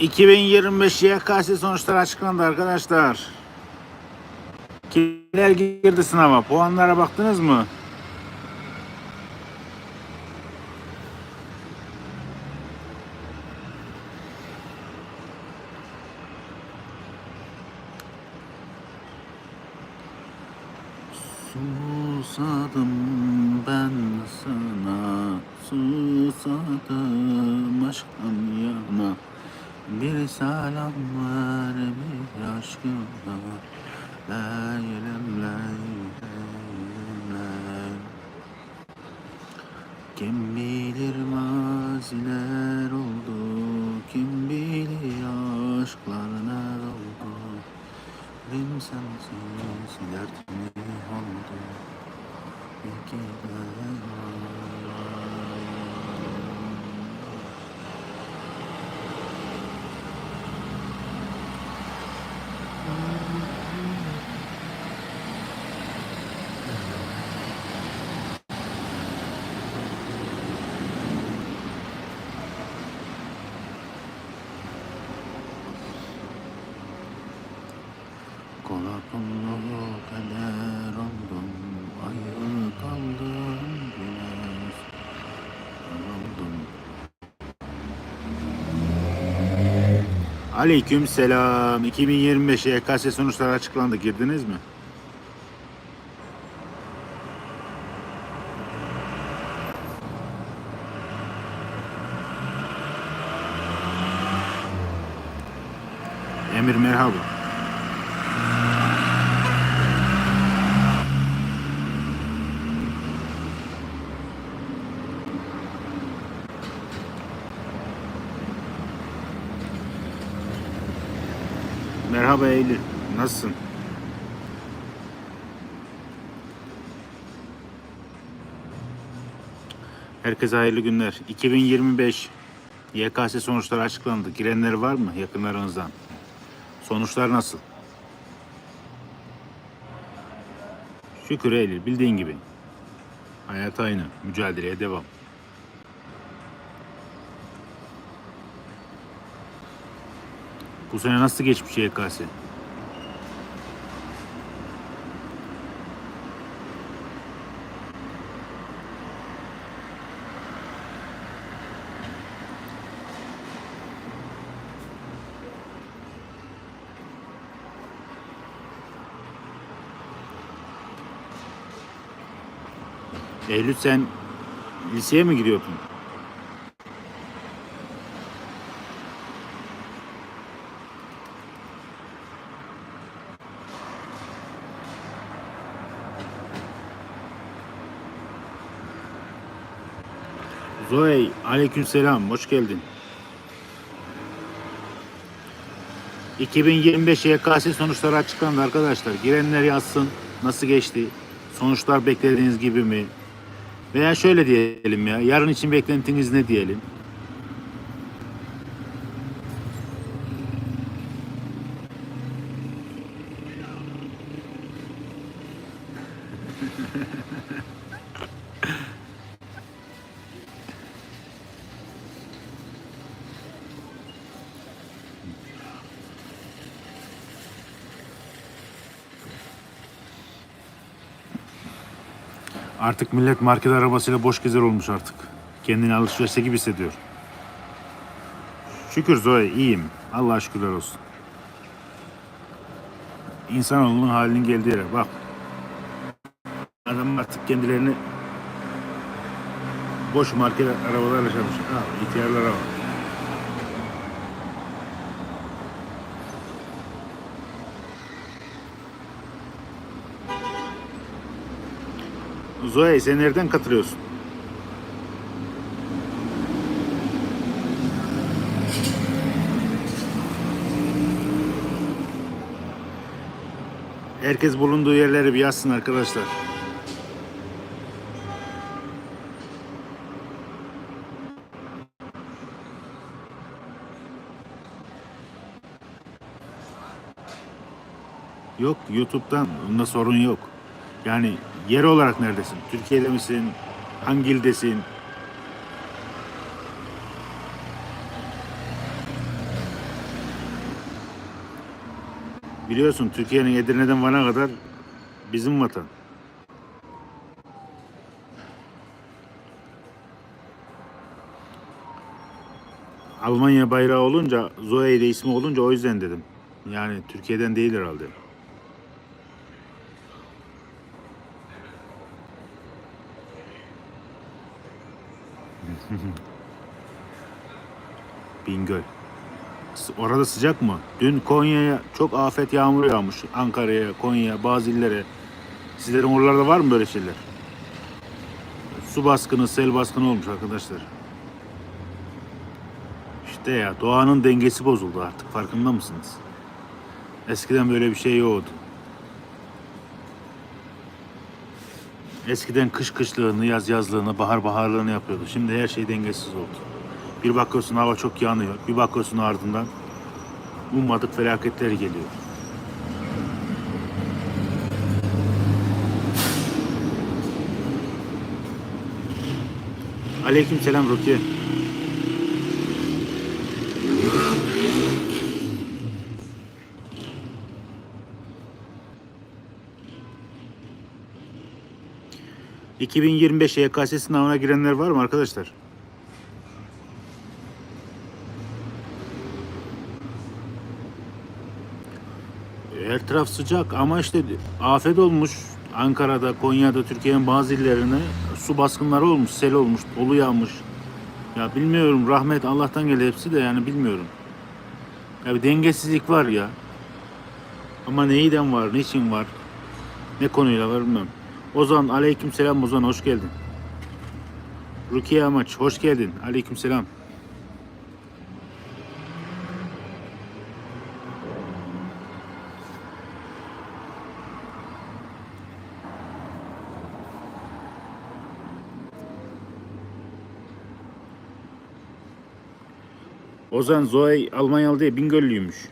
2025 YKS sonuçları açıklandı arkadaşlar. Kimler girdi sınava? Puanlara baktınız mı? Kim bilir maziler oldu Kim bilir aşklar ne oldu Benim sensiz dertli oldu İki de Kola kullu kader oldum Ayrı kaldım güneş oldum Aleyküm selam. 2025 YKS sonuçları açıklandı. Girdiniz mi? Emir merhaba. Merhaba Eylül. Nasılsın? Herkese hayırlı günler. 2025 YKS sonuçları açıklandı. Girenler var mı yakınlarınızdan? Sonuçlar nasıl? Şükür Eylül bildiğin gibi. Hayat aynı. Mücadeleye devam. Bu sene nasıl geçmiş YKS? Eylül sen liseye mi gidiyordun? Zoe, aleykümselam, hoş geldin. 2025 YKS sonuçları açıklandı arkadaşlar. Girenler yazsın nasıl geçti? Sonuçlar beklediğiniz gibi mi? Veya şöyle diyelim ya, yarın için beklentiniz ne diyelim? Artık millet market arabasıyla boş gezer olmuş artık. Kendini alışverişte gibi hissediyor. Şükür Zoe iyiyim. Allah'a şükürler olsun. İnsanoğlunun halinin geldiği yere bak. Adam artık kendilerini boş market arabalarla çalışıyor. Ha, ihtiyarlara bak. Zoe sen nereden katılıyorsun? Herkes bulunduğu yerleri bir yazsın arkadaşlar. Yok YouTube'dan bunda sorun yok. Yani yer olarak neredesin? Türkiye'de misin? Hangi ildesin? Biliyorsun Türkiye'nin Edirne'den Van'a kadar bizim vatan. Almanya bayrağı olunca Zoe'de ismi olunca o yüzden dedim. Yani Türkiye'den değil herhalde. Bingöl. Orada sıcak mı? Dün Konya'ya çok afet yağmur yağmış. Ankara'ya, Konya'ya, bazı illere. Sizlerin oralarda var mı böyle şeyler? Su baskını, sel baskını olmuş arkadaşlar. İşte ya doğanın dengesi bozuldu artık farkında mısınız? Eskiden böyle bir şey yoktu. Eskiden kış kışlığını, yaz yazlığını, bahar baharlığını yapıyordu. Şimdi her şey dengesiz oldu. Bir bakıyorsun hava çok yanıyor. Bir bakıyorsun ardından ummadık felaketler geliyor. Aleyküm selam Rukiye. ...2025 YKS sınavına girenler var mı arkadaşlar? Her taraf sıcak ama işte afet olmuş. Ankara'da, Konya'da, Türkiye'nin bazı illerine su baskınları olmuş, sel olmuş, dolu yağmış. Ya bilmiyorum rahmet Allah'tan geldi hepsi de yani bilmiyorum. Ya bir dengesizlik var ya. Ama neyden var, niçin var, ne konuyla var bilmem. Ozan aleyküm selam Ozan hoş geldin. Rukiye Amaç hoş geldin. Aleyküm selam. Ozan Zoe Almanyalı değil Bingöllüymüş.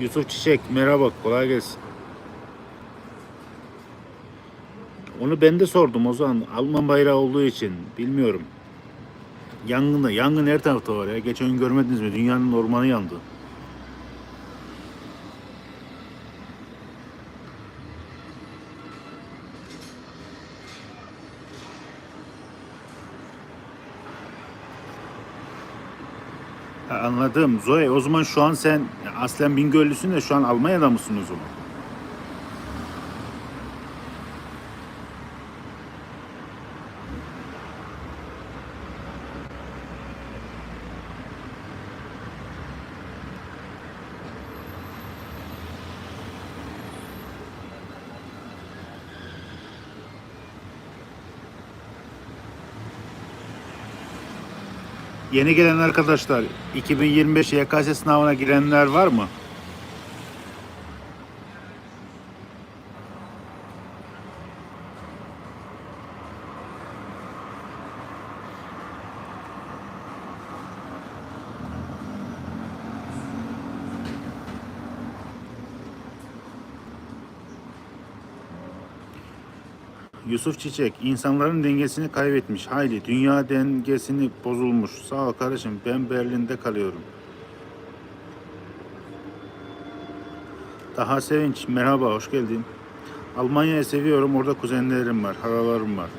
Yusuf Çiçek merhaba kolay gelsin. Onu ben de sordum o zaman. Alman bayrağı olduğu için bilmiyorum. Yangında, yangın her tarafta var ya. Geçen gün görmediniz mi? Dünyanın ormanı yandı. Anladım. Zoe o zaman şu an sen aslen Bingöllüsün de şu an Almanya'da mısın o? Yeni gelen arkadaşlar 2025 YKS sınavına girenler var mı? Yusuf Çiçek, insanların dengesini kaybetmiş. Hayli, dünya dengesini bozulmuş. Sağ ol kardeşim, ben Berlin'de kalıyorum. Daha Sevinç, merhaba, hoş geldin. Almanya'yı seviyorum, orada kuzenlerim var, halalarım var.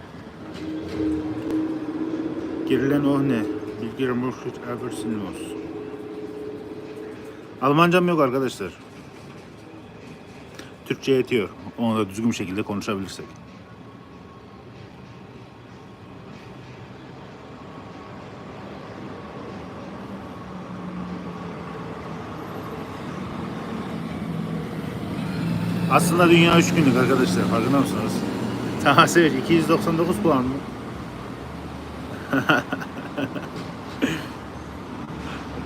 Girilen oh ne? Bilgi Murşit Eversinus. Almancam yok arkadaşlar. Türkçe yetiyor. Onu da düzgün bir şekilde konuşabilirsek. Aslında dünya 3 günlük arkadaşlar. Farkında mısınız? Taha Sevinç 299 puan mı?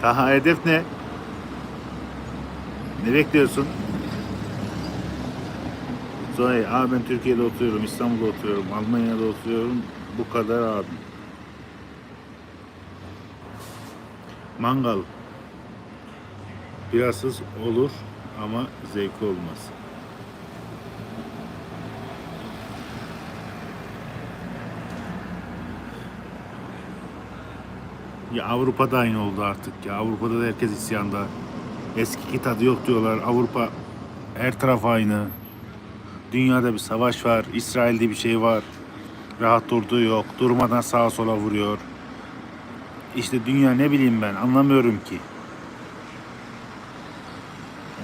Taha hedef ne? Ne bekliyorsun? Zoe, abi ben Türkiye'de oturuyorum, İstanbul'da oturuyorum, Almanya'da oturuyorum. Bu kadar abim. Mangal. Birazsız olur ama zevkli olmaz. Ya Avrupa'da aynı oldu artık ya. Avrupa'da da herkes isyanda. Eskiki tadı yok diyorlar. Avrupa her taraf aynı. Dünyada bir savaş var. İsrail'de bir şey var. Rahat durduğu yok. Durmadan sağa sola vuruyor. İşte dünya ne bileyim ben anlamıyorum ki.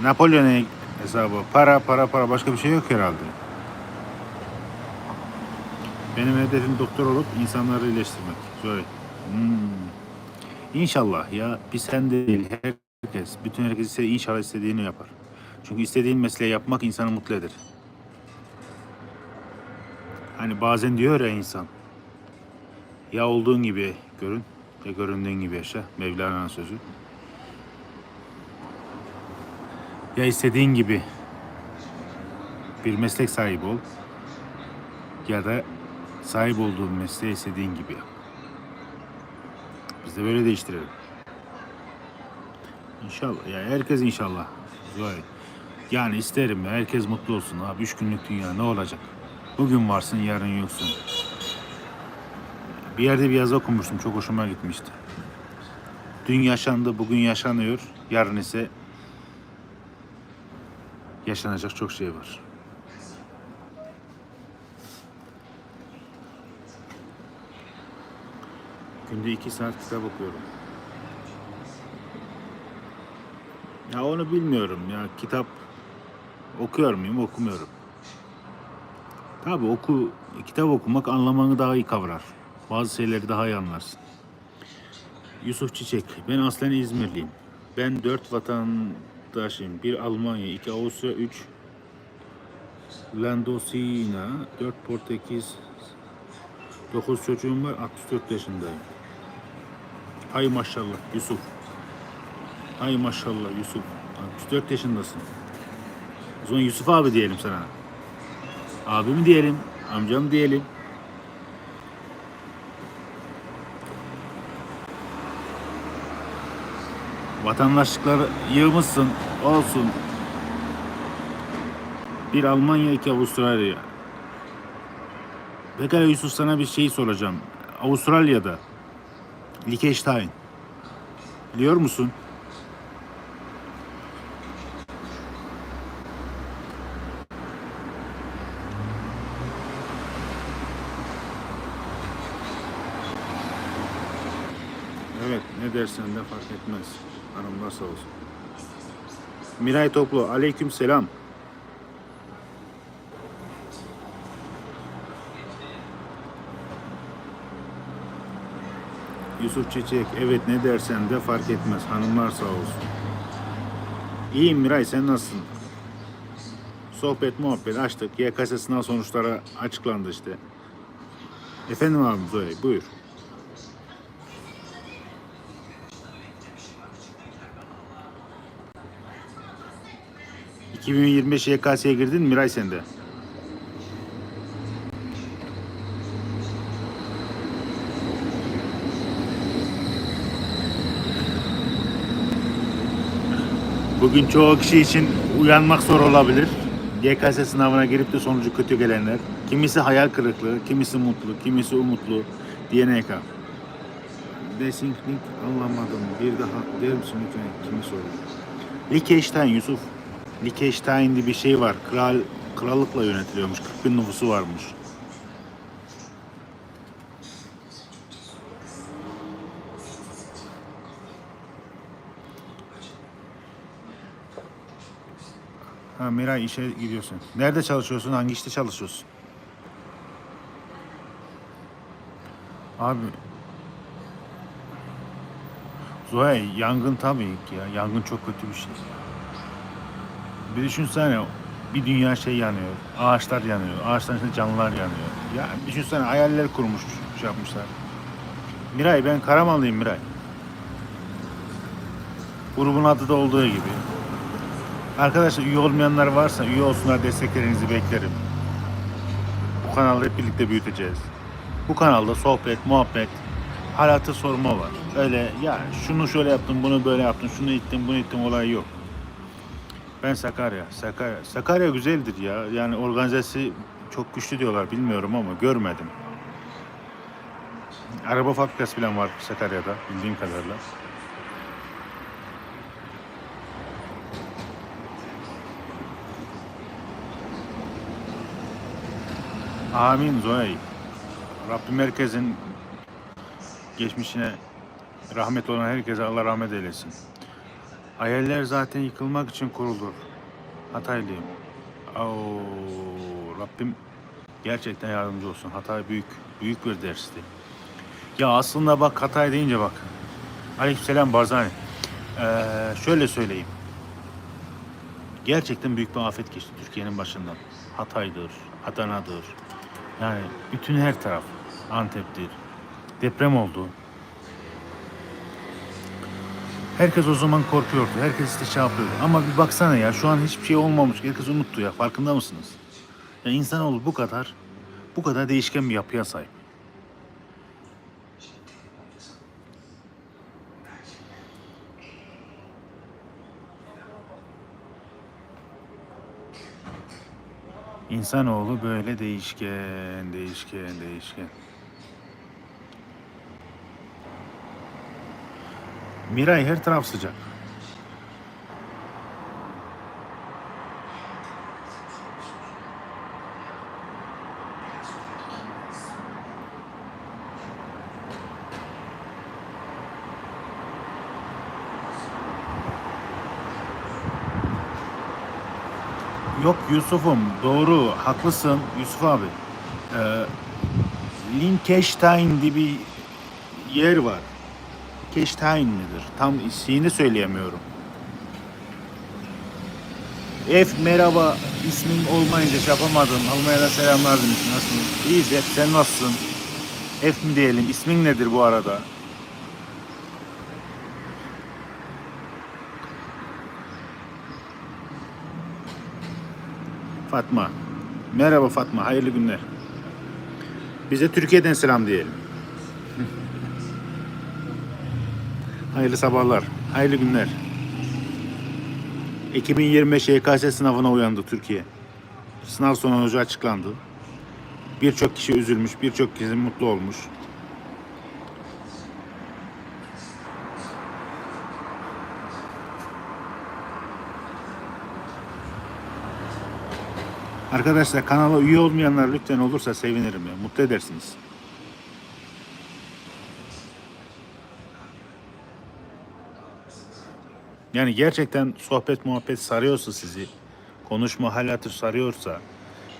Napolyon hesabı. Para para para başka bir şey yok herhalde. Benim hedefim doktor olup insanları iyileştirmek. Söyle. Hmm. İnşallah ya bir sen değil herkes. Bütün herkes ise inşallah istediğini yapar. Çünkü istediğin mesleği yapmak insanı mutlu eder. Hani bazen diyor ya insan. Ya olduğun gibi görün ya göründüğün gibi yaşa. Mevlana'nın sözü. Ya istediğin gibi bir meslek sahibi ol ya da sahip olduğun mesleği istediğin gibi yap. Biz de böyle değiştirelim. İnşallah. Ya herkes inşallah. Zuhal. Yani isterim ya herkes mutlu olsun abi. Üç günlük dünya ne olacak? Bugün varsın yarın yoksun. Bir yerde bir yazı okumuştum. Çok hoşuma gitmişti. Dün yaşandı, bugün yaşanıyor. Yarın ise yaşanacak çok şey var. Günde iki saat kitap okuyorum. Ya onu bilmiyorum ya. Kitap okuyor muyum? Okumuyorum. Tabi oku, kitap okumak anlamanı daha iyi kavrar. Bazı şeyleri daha iyi anlarsın. Yusuf Çiçek. Ben aslen İzmirliyim. Ben dört vatandaşım. Bir Almanya, iki Avusturya, üç Landosina, dört Portekiz, dokuz çocuğum var, 64 yaşındayım. Ay maşallah Yusuf. Ay maşallah Yusuf. 64 yaşındasın. O zaman Yusuf abi diyelim sana. Abi mi diyelim, amcam diyelim. Vatandaşlıkları yığmışsın, olsun. Bir Almanya, iki Avustralya. Pekala Yusuf sana bir şey soracağım. Avustralya'da Liechtenstein. Biliyor musun? Evet, ne dersen de fark etmez. Hanımlar sağ olsun. Miray Toplu, aleyküm selam. Yusuf Çiçek, evet ne dersen de fark etmez. Hanımlar sağ olsun. İyiyim Miray, sen nasılsın? Sohbet muhabbet açtık. YKS sınav sonuçları açıklandı işte. Efendim abim Zoe, buyur. ...2025 YKS'ye girdin mi Miray sende? Bugün çoğu kişi için uyanmak zor olabilir. YKS sınavına girip de sonucu kötü gelenler. Kimisi hayal kırıklığı, kimisi mutlu, kimisi umutlu. DNK. Desinklink anlamadım. Bir daha der misin lütfen? Kimi soruyor? Liechtenstein Yusuf. Liechtenstein diye bir şey var. Kral, krallıkla yönetiliyormuş. 40 bin nüfusu varmış. Ha Miray işe gidiyorsun. Nerede çalışıyorsun? Hangi işte çalışıyorsun? Abi Zuhal yangın tabii ki ya. Yangın çok kötü bir şey. Bir düşünsene bir dünya şey yanıyor. Ağaçlar yanıyor. Ağaçların içinde canlılar yanıyor. Ya düşünsene hayaller kurmuş şey yapmışlar. Miray ben Karamanlıyım Miray. Grubun adı da olduğu gibi. Arkadaşlar üye olmayanlar varsa üye olsunlar desteklerinizi beklerim. Bu kanalı hep birlikte büyüteceğiz. Bu kanalda sohbet, muhabbet, halatı sorma var. Öyle ya şunu şöyle yaptım, bunu böyle yaptım, şunu ittim, bunu ittim olay yok. Ben Sakarya. Sakarya, Sakarya güzeldir ya. Yani organizesi çok güçlü diyorlar bilmiyorum ama görmedim. Araba fabrikası falan var Sakarya'da bildiğim kadarıyla. Amin Zoy. Rabbim herkesin geçmişine rahmet olan herkese Allah rahmet eylesin. Hayaller zaten yıkılmak için kurulur. Hataylıyım. Oo, Rabbim gerçekten yardımcı olsun. Hatay büyük, büyük bir dersti. Ya aslında bak Hatay deyince bak. Aleykümselam Barzani. Ee, şöyle söyleyeyim. Gerçekten büyük bir afet geçti Türkiye'nin başından. Hatay'dır, Adana'dır. Yani bütün her taraf. Antep'tir. Deprem oldu. Herkes o zaman korkuyordu. Herkes işte şey yapıyordu. Ama bir baksana ya şu an hiçbir şey olmamış. Herkes unuttu ya. Farkında mısınız? Ya insanoğlu bu kadar bu kadar değişken bir yapıya sahip. İnsanoğlu böyle değişken, değişken, değişken. Miray her taraf sıcak. Yok Yusuf'um doğru haklısın Yusuf abi. Ee, Liechtenstein diye bir yer var. Liechtenstein midir? Tam ismini söyleyemiyorum. F merhaba ismin olmayınca şey yapamadım. Almanya'da selamlar demişsin. Nasılsın? İyiyiz F sen nasılsın? F mi diyelim? İsmin nedir bu arada? Fatma. Merhaba Fatma, hayırlı günler. Bize Türkiye'den selam diyelim. hayırlı sabahlar, hayırlı günler. 2025 YKS sınavına uyandı Türkiye. Sınav sonucu açıklandı. Birçok kişi üzülmüş, birçok kişi mutlu olmuş. Arkadaşlar kanala üye olmayanlar lütfen olursa sevinirim ya. Mutlu edersiniz. Yani gerçekten sohbet muhabbet sarıyorsa sizi, konuşma hal hatır sarıyorsa,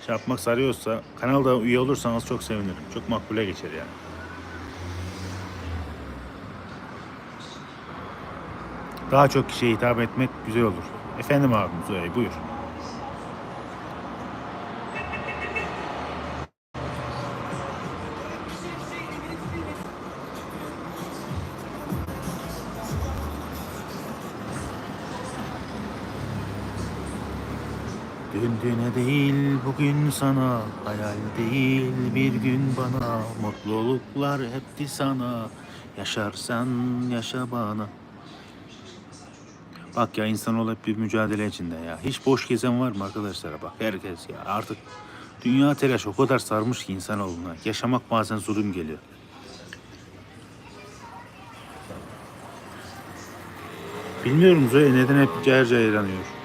şey yapmak sarıyorsa kanalda üye olursanız çok sevinirim. Çok makbule geçer yani. Daha çok kişiye hitap etmek güzel olur. Efendim abim Zoya buyur. Düne değil bugün sana Hayal değil bir gün bana Mutluluklar hepti sana Yaşarsan yaşa bana Bak ya insanoğlu hep bir mücadele içinde ya. Hiç boş gezen var mı arkadaşlar? Bak herkes ya artık dünya telaş o kadar sarmış ki insanoğluna. Yaşamak bazen zulüm geliyor. Bilmiyorum Zoe neden hep cayır cayır yanıyor.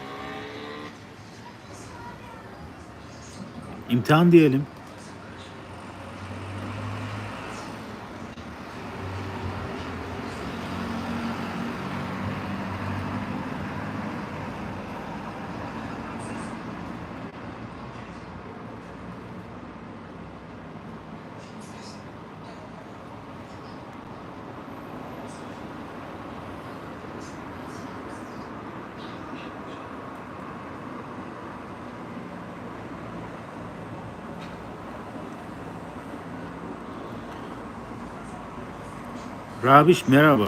İmtihan diyelim. Rabiş merhaba.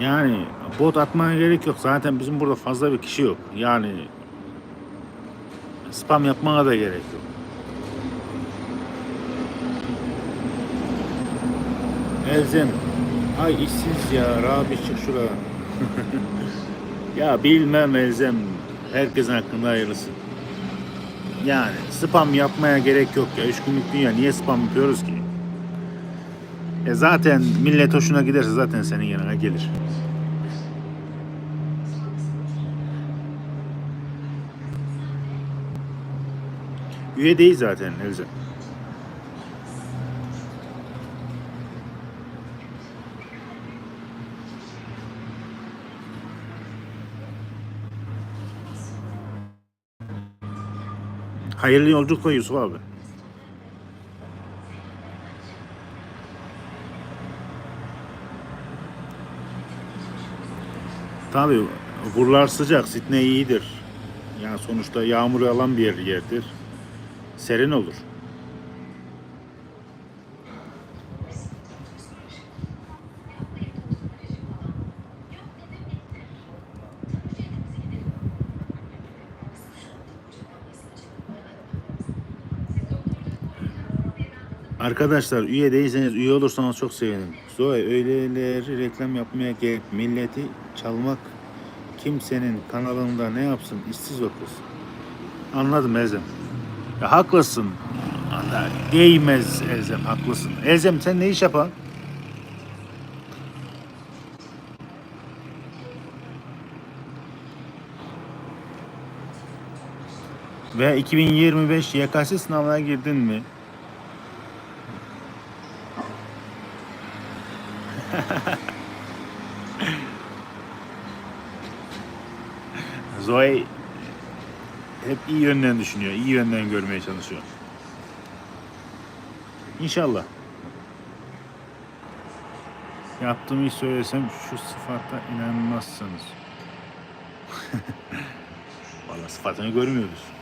Yani bot atmaya gerek yok. Zaten bizim burada fazla bir kişi yok. Yani spam yapmana da gerek yok. Elzem. Ay işsiz ya. Rabiş çık şuraya. ya bilmem Elzem. Herkesin hakkında hayırlısı. Yani spam yapmaya gerek yok ya. Üç günlük dünya niye spam yapıyoruz ki? E zaten millet hoşuna giderse zaten senin yanına gelir. Üye değil zaten Elzem. Hayırlı yolculuklar Yusuf abi. Tabii buralar sıcak, Sydney iyidir. Yani sonuçta yağmur alan bir yer, yerdir. Serin olur. Arkadaşlar üye değilseniz üye olursanız çok sevinirim. Zoe öyleleri reklam yapmaya gerek. Milleti çalmak kimsenin kanalında ne yapsın işsiz o kız. Anladım Ezem. Ya haklısın. Allah, Değmez Ezem haklısın. Ezem sen ne iş yapan? Ve 2025 YKS sınavına girdin mi? Zoe hep iyi yönden düşünüyor, iyi yönden görmeye çalışıyor. İnşallah. Yaptığımı iş söylesem şu sıfata inanmazsınız. Vallahi sıfatını görmüyoruz.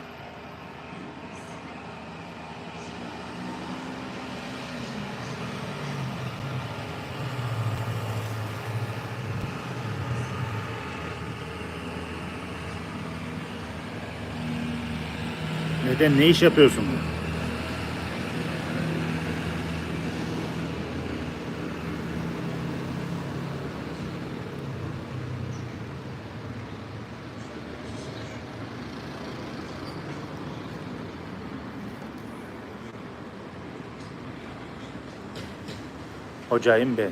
Neden? Ne iş yapıyorsun? Hocayım ben.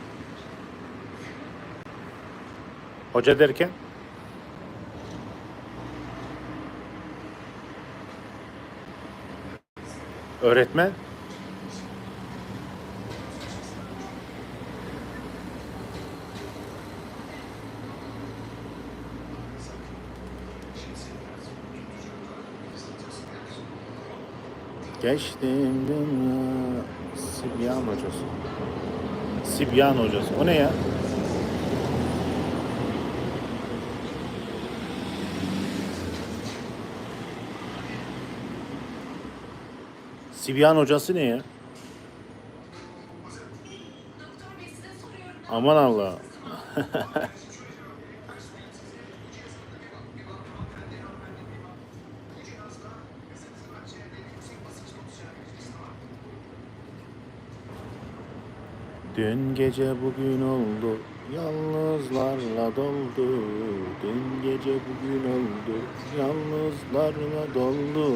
Hoca derken? Öğretmen? Geçtim dünya Sibyan hocası. Sibyan hocası. O ne ya? Sibyan hocası ne ya? Aman Allah. Dün gece bugün oldu, yalnızlarla doldu. Dün gece bugün oldu, yalnızlarla doldu.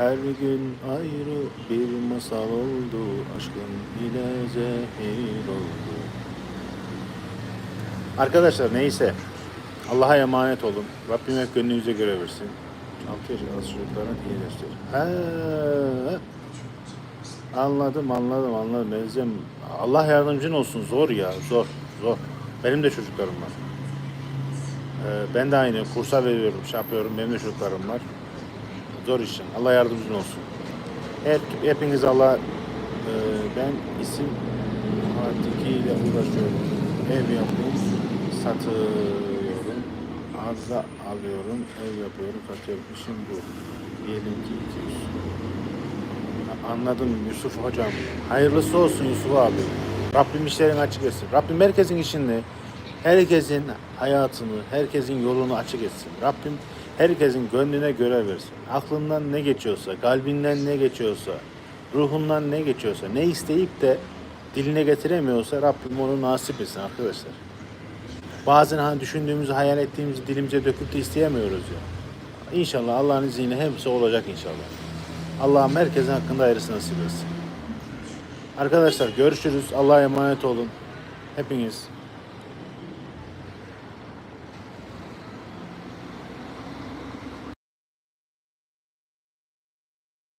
Her gün ayrı bir masal oldu, aşkın ile zehir oldu. Arkadaşlar neyse, Allah'a emanet olun. Rabbim hep gönlünüze göre versin. 6 yaş arası çocuklarına diye. Anladım, anladım, anladım. Elzem, Allah yardımcın olsun. Zor ya, zor, zor. Benim de çocuklarım var. Ee, ben de aynı kursa veriyorum, şey yapıyorum. Benim de çocuklarım var. Zor iş. Allah yardımcın olsun. Hep, hepiniz Allah... Ee, ben isim ile uğraşıyorum. Ev yapıyorum, satıyorum. Arıza alıyorum, ev yapıyorum, satıyorum. İşim bu. Diyelim ki 200. Anladım Yusuf hocam. Hayırlısı olsun Yusuf abi. Rabbim işlerini açık etsin. Rabbim herkesin işini, herkesin hayatını, herkesin yolunu açık etsin. Rabbim herkesin gönlüne göre versin. Aklından ne geçiyorsa, kalbinden ne geçiyorsa, ruhundan ne geçiyorsa, ne isteyip de diline getiremiyorsa Rabbim onu nasip etsin arkadaşlar. Bazen hani düşündüğümüzü, hayal ettiğimizi dilimize döküp de isteyemiyoruz ya. İnşallah Allah'ın izniyle hepsi olacak inşallah. Allah'ım herkesin hakkında hayırlısı nasip etsin. Arkadaşlar görüşürüz. Allah'a emanet olun. Hepiniz